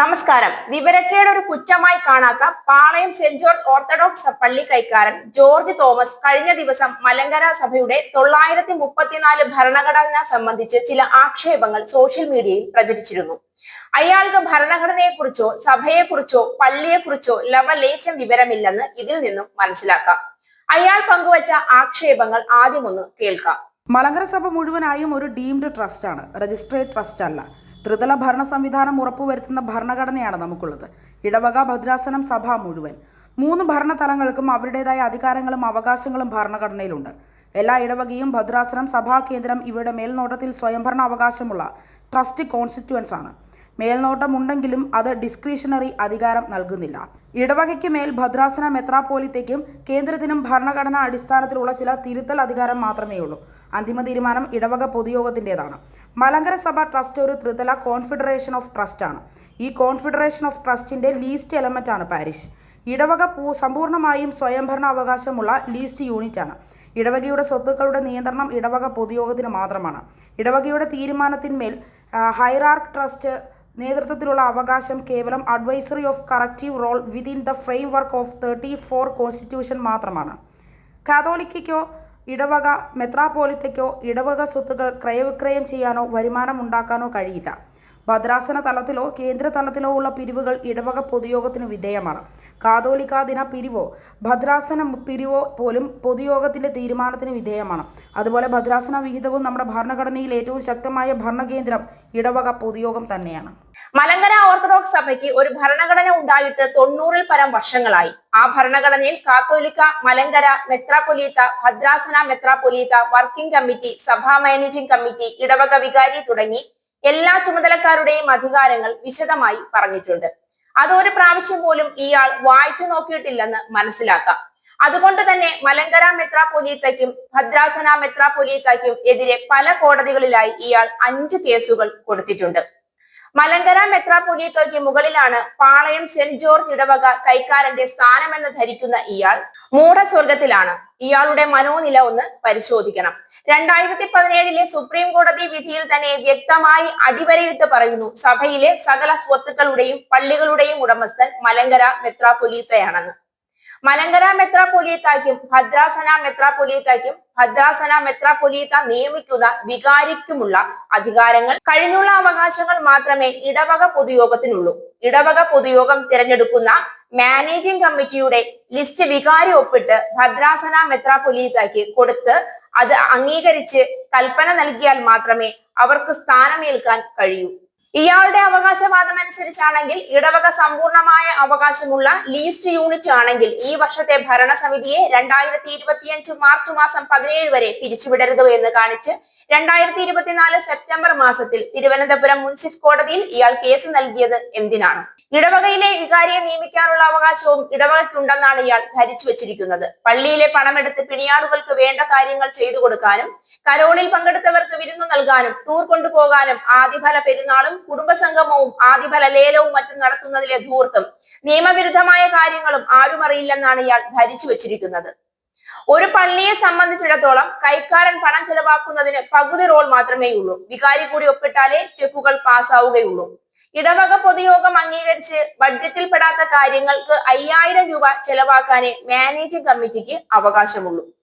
നമസ്കാരം. വിവരക്കേട് ഒരു കുറ്റമായി കാണാത്ത പാളയം സെന്റ് ജോർജ് ഓർത്തഡോക്സ് പള്ളി കൈക്കാരൻ ജോർജ് തോമസ് കഴിഞ്ഞ ദിവസം മലങ്കര സഭയുടെ തൊള്ളായിരത്തി മുപ്പത്തിനാല് ഭരണഘടന സംബന്ധിച്ച് ചില ആക്ഷേപങ്ങൾ സോഷ്യൽ മീഡിയയിൽ പ്രചരിച്ചിരുന്നു. അയാൾക്ക് ഭരണഘടനയെക്കുറിച്ചോ സഭയെക്കുറിച്ചോ പള്ളിയെക്കുറിച്ചോ ലവലേശം വിവരമില്ലെന്ന് ഇതിൽ നിന്നും മനസ്സിലാക്കാം. അയാൾ പങ്കുവച്ച ആക്ഷേപങ്ങൾ ആദ്യമൊന്ന് കേൾക്കാം. മലങ്കര സഭ മുഴുവനായും ഒരു ഡീംഡ് ട്രസ്റ്റാണ്. രജിസ്ട്രേഡ് ട്രസ്റ്റ് അല്ല ത്രിതല ഭരണ സംവിധാനം ഉറപ്പുവരുത്തുന്ന ഭരണഘടനയാണ് നമുക്കുള്ളത്. ഇടവക ഭദ്രാസനം സഭ മുഴുവൻ. മൂന്ന് ഭരണതലങ്ങൾക്കും അവരുടേതായ അധികാരങ്ങളും അവകാശങ്ങളും ഭരണഘടനയിലുണ്ട്. എല്ലാ ഇടവകയും ഭദ്രാസനം സഭാ കേന്ദ്രം ഇവയുടെ മേൽനോട്ടത്തിൽ സ്വയംഭരണ അവകാശമുള്ള ട്രസ്റ്റ് കോൺസ്റ്റിറ്റ്യുവൻസ് ആണ് മേൽനോട്ടം ഉണ്ടെങ്കിലും അത് ഡിസ്ക്രിഷണറി അധികാരം നൽകുന്നില്ല. ഇടവകയ്ക്ക് മേൽ ഭദ്രാസന മെത്രാപ്പോലിത്തേക്കും കേന്ദ്രത്തിനും ഭരണഘടനാ അടിസ്ഥാനത്തിലുള്ള ചില തിരുത്തൽ അധികാരം മാത്രമേ ഉള്ളൂ അന്തിമ തീരുമാനം ഇടവക പൊതുയോഗത്തിന്റെതാണ്. മലങ്കര സഭ ട്രസ്റ്റ് ഒരു ത്രിതല കോൺഫെഡറേഷൻ ഓഫ് ട്രസ്റ്റാണ്. ഈ കോൺഫെഡറേഷൻ ഓഫ് ട്രസ്റ്റിന്റെ ലീസ്റ്റ് എലമെന്റ് ആണ് പാരിഷ്. ഇടവക പൂ സമ്പൂർണമായും സ്വയംഭരണ അവകാശമുള്ള ലീസ്റ്റ് യൂണിറ്റ് ആണ് ഇടവകയുടെ സ്വത്തുക്കളുടെ നിയന്ത്രണം ഇടവക പൊതുയോഗത്തിന് മാത്രമാണ്. ഇടവകയുടെ തീരുമാനത്തിന്മേൽ ഹൈറാർക്ക് ട്രസ്റ്റ് നേതൃത്വത്തിലുള്ള അവകാശം കേവലം advisory of corrective role within the framework of thirty four constitution മാത്രമാണ്. കാതോലിക്കയ്ക്കോ ഇടവക മെത്രാപോലിത്തയ്ക്കോ ഇടവക സ്വത്തുക്കൾ ക്രയവിക്രയം ചെയ്യാനോ വരുമാനം ഉണ്ടാക്കാനോ കഴിയില്ല. ഭദ്രാസന തലത്തിലോ കേന്ദ്ര തലത്തിലോ ഉള്ള പിരിവുകൾ ഇടവക പൊതുയോഗത്തിന് വിധേയമാണ്. കാതോലിക്കാ ദിന പിരിവോ ഭദ്രാസന പിരിവോ പോലും പൊതുയോഗത്തിന്റെ തീരുമാനത്തിന് വിധേയമാണ്. അതുപോലെ ഭദ്രാസന വിഹിതവും നമ്മുടെ ഭരണഘടനയിൽ ഏറ്റവും ശക്തമായ ഭരണകേന്ദ്രം ഇടവക പൊതുയോഗം തന്നെയാണ്. മലങ്കര ഓർത്തഡോക്സ് സഭയ്ക്ക് ഒരു ഭരണഘടന ഉണ്ടായിട്ട് തൊണ്ണൂറിൽ പരം വർഷങ്ങളായി. ആ ഭരണഘടനയിൽ കാത്തോലിക്ക മലങ്കര മെത്രാപൊലീത്ത ഭദ്രാസന മെത്രാപൊലീത്ത വർക്കിംഗ് കമ്മിറ്റി സഭാ മാനേജിംഗ് കമ്മിറ്റി ഇടവക വികാരി തുടങ്ങി എല്ലാ ചുമതലക്കാരുടെയും അധികാരങ്ങൾ വിശദമായി പറഞ്ഞിട്ടുണ്ട്. അത് ഒരു പ്രാവശ്യം പോലും ഇയാൾ വായിച്ചു നോക്കിയിട്ടില്ലെന്ന് മനസ്സിലാക്കാം. അതുകൊണ്ട് തന്നെ മലങ്കര മെത്രാപൊലീത്തയ്ക്കും ഭദ്രാസന മെത്രാപൊലീത്തയ്ക്കും എതിരെ പല കോടതികളിലായി ഇയാൾ അഞ്ച് കേസുകൾ കൊടുത്തിട്ടുണ്ട്. മലങ്കര മെത്രാപ്പൊലീത്തയ്ക്ക് മുകളിലാണ് പാളയം സെന്റ് ജോർജ് ഇടവക കൈക്കാരന്റെ സ്ഥാനമെന്ന് ധരിക്കുന്ന ഇയാൾ മൂഢസ്വർഗത്തിലാണ് ഇയാളുടെ മനോനില ഒന്ന് പരിശോധിക്കണം. രണ്ടായിരത്തി പതിനേഴിലെ സുപ്രീം കോടതി വിധിയിൽ തന്നെ വ്യക്തമായി അടിവരയിട്ട് പറയുന്നു സഭയിലെ സകല സ്വത്തുക്കളുടെയും പള്ളികളുടെയും ഉടമസ്ഥൻ മലങ്കര മെത്രാപ്പൊലീത്തയാണെന്ന്. മലങ്കര മെത്രാപ്പൊലീത്തായ്ക്കും ഭദ്രാസന മെത്രാപ്പൊലീത്തായ്ക്കും ഭദ്രാസന മെത്രാപൊലീത്ത നിയമിക്കുന്ന വികാരിക്കുമുള്ള അധികാരങ്ങൾ കഴിഞ്ഞുള്ള അവകാശങ്ങൾ മാത്രമേ ഇടവക പൊതുയോഗത്തിനുള്ളൂ. ഇടവക പൊതുയോഗം തിരഞ്ഞെടുക്കുന്ന മാനേജിംഗ് കമ്മിറ്റിയുടെ ലിസ്റ്റ് വികാരി ഒപ്പിട്ട് ഭദ്രാസന മെത്രാപൊലീത്തക്ക് കൊടുത്ത് അത് അംഗീകരിച്ച് കൽപ്പന നൽകിയാൽ മാത്രമേ അവർക്ക് സ്ഥാനമേൽക്കാൻ കഴിയൂ. ഇയാളുടെ അവകാശവാദം അനുസരിച്ചാണെങ്കിൽ ഇടവക സമ്പൂർണമായ അവകാശമുള്ള ലീസ്റ്റ് യൂണിറ്റ് ആണെങ്കിൽ ഈ വർഷത്തെ ഭരണസമിതിയെ രണ്ടായിരത്തി ഇരുപത്തിയഞ്ച് മാർച്ച് മാസം പതിനേഴ് വരെ പിരിച്ചുവിടരുത് എന്ന് കാണിച്ച് രണ്ടായിരത്തി ഇരുപത്തിനാല് സെപ്റ്റംബർ മാസത്തിൽ തിരുവനന്തപുരം മുൻസിഫ് കോടതിയിൽ ഇയാൾ കേസ് നൽകിയത് എന്തിനാണ്? ഇടവകയിലെ വികാരിയെ നിയമിക്കാനുള്ള അവകാശവും ഇടവകയ്ക്കുണ്ടെന്നാണ് ഇയാൾ ധരിച്ചു വെച്ചിരിക്കുന്നത്. പള്ളിയിലെ പണമെടുത്ത് പിണിയാളുകൾക്ക് വേണ്ട കാര്യങ്ങൾ ചെയ്തു കൊടുക്കാനും കരോളിൽ പങ്കെടുത്തവർക്ക് വിരുന്നു നൽകാനും ടൂർ കൊണ്ടുപോകാനും ആദിഫല പെരുന്നാളും കുടുംബസംഗമവും ആദിഫല ലേലവും മറ്റും നടത്തുന്നതിലെ ധൂർത്തും നിയമവിരുദ്ധമായ കാര്യങ്ങളും ആരും അറിയില്ലെന്നാണ് ഇയാൾ ധരിച്ചു വെച്ചിരിക്കുന്നത്. ഒരു പള്ളിയെ സംബന്ധിച്ചിടത്തോളം കൈക്കാരൻ പണം ചെലവാക്കുന്നതിന് പകുതി റോൾ മാത്രമേ ഉള്ളൂ. വികാരി കൂടി ഒപ്പിട്ടാലേ ചെക്കുകൾ പാസ്സാവുകയുള്ളൂ. ഇടവക പൊതുയോഗം അംഗീകരിച്ച് ബഡ്ജറ്റിൽ പെടാത്ത കാര്യങ്ങൾക്ക് അയ്യായിരം രൂപ ചെലവാക്കാനേ മാനേജിംഗ് കമ്മിറ്റിക്ക് അവകാശമുള്ളൂ.